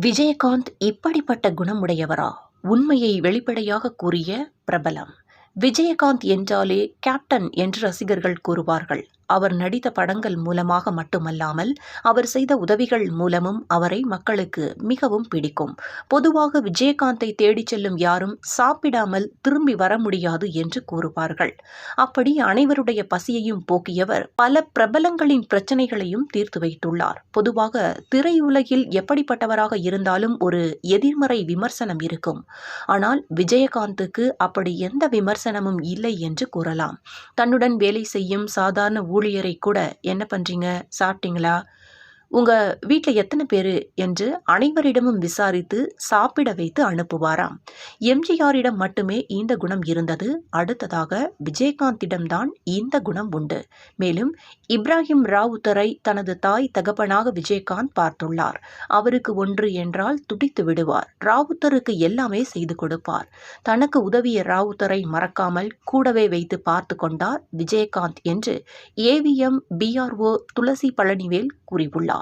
விஜயகாந்த் இப்படிப்பட்ட குணமுடையவரா? உண்மையை வெளிப்படையாக கூறிய பிரபலம். விஜயகாந்த் என்றாலே கேப்டன் என்று ரசிகர்கள் கூறுவார்கள். அவர் நடித்த படங்கள் மூலமாக மட்டுமல்லாமல் அவர் செய்த உதவிகள் மூலமும் அவரை மக்களுக்கு மிகவும் பிடிக்கும். பொதுவாக விஜயகாந்தை தேடிச் செல்லும் யாரும் சாப்பிடாமல் திரும்பி வர முடியாது என்று கூறுவார்கள். அப்படி அனைவருடைய பசியையும் போக்கியவர் பல பிரபலங்களின் பிரச்சனைகளையும் தீர்த்து வைத்துள்ளார். பொதுவாக திரையுலகில் எப்படிப்பட்டவராக இருந்தாலும் ஒரு எதிர்மறை விமர்சனம் இருக்கும். ஆனால் விஜயகாந்துக்கு அப்படி எந்த விமர்சனமும் இல்லை என்று கூறலாம். தன்னுடன் வேலை செய்யும் சாதாரண ஊழியரை கூட என்ன பண்ணுறீங்க சாப்பிட்டீங்களா? உங்க வீட்டில் எத்தனை பேர் என்று அனைவரிடமும் விசாரித்து சாப்பிட வைத்து அனுப்புவாராம். எம்ஜிஆரிடம் மட்டுமே இந்த குணம் இருந்தது. அடுத்ததாக விஜயகாந்திடம்தான் இந்த குணம் உண்டு. மேலும் இப்ராஹிம் ராவுத்தரை தனது தாய் தகப்பனாக விஜயகாந்த் பார்த்துள்ளார். அவருக்கு ஒன்று என்றால் துடித்து விடுவார். ராவுத்தருக்கு எல்லாமே செய்து கொடுப்பார். தனக்கு உதவிய ராவுத்தரை மறக்காமல் கூடவே வைத்து பார்த்து கொண்டார் விஜயகாந்த் என்று ஏவிஎம் பிஆர்ஓ துளசி பழனிவேல் கூறியுள்ளார்.